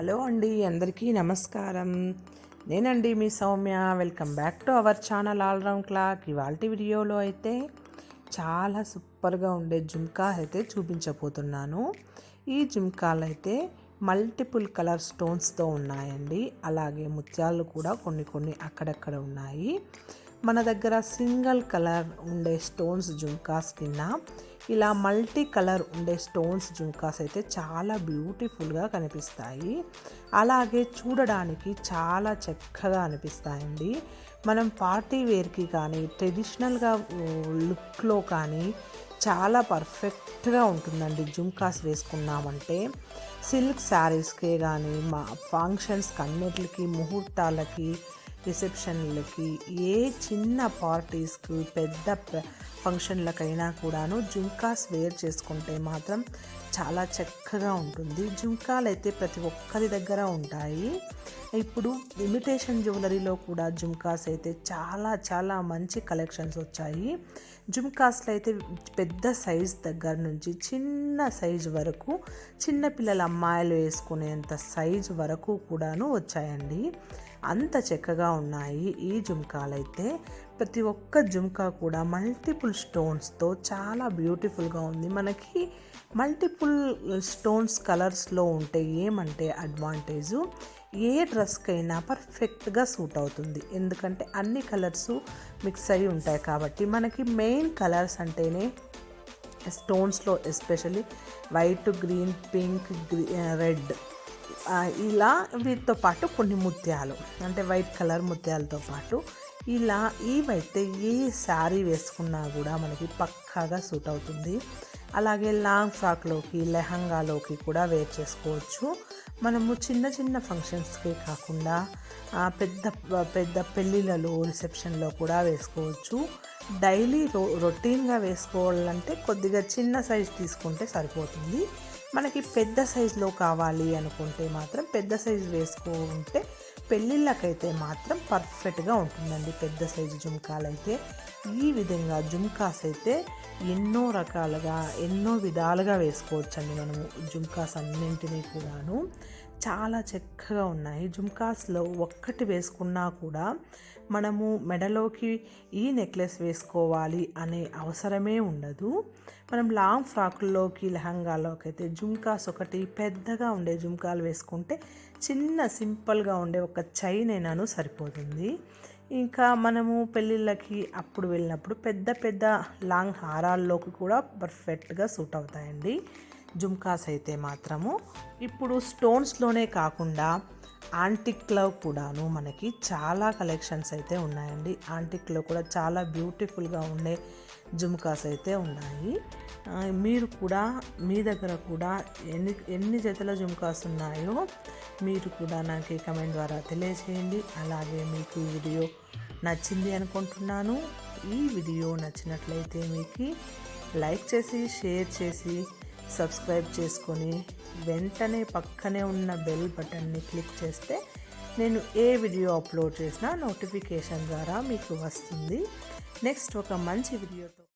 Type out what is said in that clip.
Hello అండి అందరికీ నమస్కారం. నేనండి మీ Soumya. Welcome back to our channel all round clock. ఇవాళ వీడియోలో అయితే చాలా సూపర్గా ఉండే జుమ్కా అయితే చూపించబోతున్నాను. ఈ జుమ్కాలు అయితే మల్టిపుల్ కలర్ స్టోన్స్తో ఉన్నాయండి. అలాగే ముత్యాలు కూడా కొన్ని కొన్ని అక్కడక్కడ ఉన్నాయి. మన దగ్గర సింగిల్ కలర్ ఉండే స్టోన్స్ జుంకాస్ కింద ఇలా మల్టీ కలర్ ఉండే స్టోన్స్ జుంకాస్ అయితే చాలా బ్యూటిఫుల్గా కనిపిస్తాయి. అలాగే చూడడానికి చాలా చక్కగా అనిపిస్తాయండి. మనం పార్టీ వేర్కి కానీ ట్రెడిషనల్గా లుక్లో కానీ చాలా పర్ఫెక్ట్గా ఉంటుందండి జుంకాస్ వేసుకున్నామంటే. సిల్క్ శారీస్కే కానీ మా ఫంక్షన్స్కి అన్నిటికి ముహూర్తాలకి రిసెప్షన్లకి ఏ చిన్న పార్టీస్కి పెద్ద ఫంక్షన్లకైనా కూడాను జుంకాస్ వేర్ చేసుకుంటే మాత్రం చాలా చక్కగా ఉంటుంది. జుంకాలు అయితే ప్రతి ఒక్కరి దగ్గర ఉంటాయి. ఇప్పుడు ఇమిటేషన్ జ్యువెలరీలో కూడా జుంకాస్ అయితే చాలా చాలా మంచి కలెక్షన్స్ వచ్చాయి. జుంకాస్లో అయితే పెద్ద సైజ్ దగ్గర నుంచి చిన్న సైజ్ వరకు చిన్నపిల్లల అమ్మాయిలు వేసుకునేంత సైజు వరకు కూడాను వచ్చాయండి. అంత చక్కగా ఉన్నాయి ఈ జుమ్కాలు అయితే ప్రతి ఒక్క జుమ్కా కూడా మల్టిపుల్ స్టోన్స్తో చాలా బ్యూటిఫుల్గా ఉంది. మనకి మల్టిపుల్ స్టోన్స్ కలర్స్లో ఉంటే ఏమంటే అడ్వాంటేజు. ఏ డ్రెస్కైనా పర్ఫెక్ట్గా సూట్ అవుతుంది. ఎందుకంటే అన్ని కలర్స్ మిక్స్ అయ్యి ఉంటాయి కాబట్టి మనకి మెయిన్ కలర్స్ అంటేనే స్టోన్స్లో especially white green pink red ఇలా వీటితో పాటు కొన్ని ముత్యాలు అంటే వైట్ కలర్ ముత్యాలతో పాటు ఇలా ఇవైతే ఏ శారీ వేసుకున్నా కూడా మనకి పక్కాగా సూట్ అవుతుంది. అలాగే లాంగ్ ఫ్రాక్లోకి లెహంగాలోకి కూడా వేర్ చేసుకోవచ్చు. మనము చిన్న చిన్న ఫంక్షన్స్కే కాకుండా పెద్ద పెద్ద పెళ్ళిళ్ళలో రిసెప్షన్లో కూడా వేసుకోవచ్చు. డైలీ రో రొటీన్గా వేసుకోవాలంటే కొద్దిగా చిన్న సైజ్ తీసుకుంటే సరిపోతుంది. మనకి పెద్ద సైజులో కావాలి అనుకుంటే మాత్రం పెద్ద సైజు వేసుకుంటే పెళ్ళిళ్ళకైతే మాత్రం పర్ఫెక్ట్గా ఉంటుందండి. పెద్ద సైజు జుమ్కాలు అయితే ఈ విధంగా జుమ్కాస్ అయితే ఎన్నో రకాలుగా ఎన్నో విధాలుగా వేసుకోవచ్చండి మనము జుమ్కాస్ అన్నింటినీ కూడాను. చాలా చక్కగా ఉన్నాయి. జుమ్కాస్లో ఒక్కటి వేసుకున్నా కూడా మనము మెడలోకి ఈ నెక్లెస్ వేసుకోవాలి అనే అవసరమే ఉండదు. మనం లాంగ్ ఫ్రాక్లోకి లెహంగాలోకి అయితే జుమ్కాస్ ఒకటి పెద్దగా ఉండే జుమ్కాలు వేసుకుంటే చిన్న సింపుల్గా ఉండే ఒక చైన్ అయినాను సరిపోతుంది. ఇంకా మనము పెళ్ళిళ్ళకి అప్పుడు వెళ్ళినప్పుడు పెద్ద పెద్ద లాంగ్ హారాల్లోకి కూడా పర్ఫెక్ట్గా సూట్ అవుతాయండి. జుమ్కాస్ అయితే మాత్రము. ఇప్పుడు స్టోన్స్లోనే కాకుండా ఆంటిక్లో కూడాను మనకి చాలా కలెక్షన్స్ అయితే ఉన్నాయండి. ఆంటిక్లో కూడా చాలా బ్యూటిఫుల్గా ఉండే జుమ్కాస్ అయితే ఉన్నాయి. మీరు కూడా మీ దగ్గర కూడా ఎన్ని ఎన్ని జతల జుమ్కాస్ ఉన్నాయో మీరు కూడా నాకు కమెంట్ ద్వారా తెలియజేయండి. అలాగే మీకు ఈ వీడియో నచ్చింది అనుకుంటున్నాను. ఈ వీడియో నచ్చినట్లయితే మీకు లైక్ చేసి షేర్ చేసి సబ్స్క్రైబ్ చేసుకొని వెంటనే పక్కనే ఉన్న బెల్ బటన్ని క్లిక్ చేస్తే నేను ఏ వీడియో అప్లోడ్ చేసినా నోటిఫికేషన్ ద్వారా మీకు వస్తుంది. నెక్స్ట్ ఒక మంచి వీడియోతో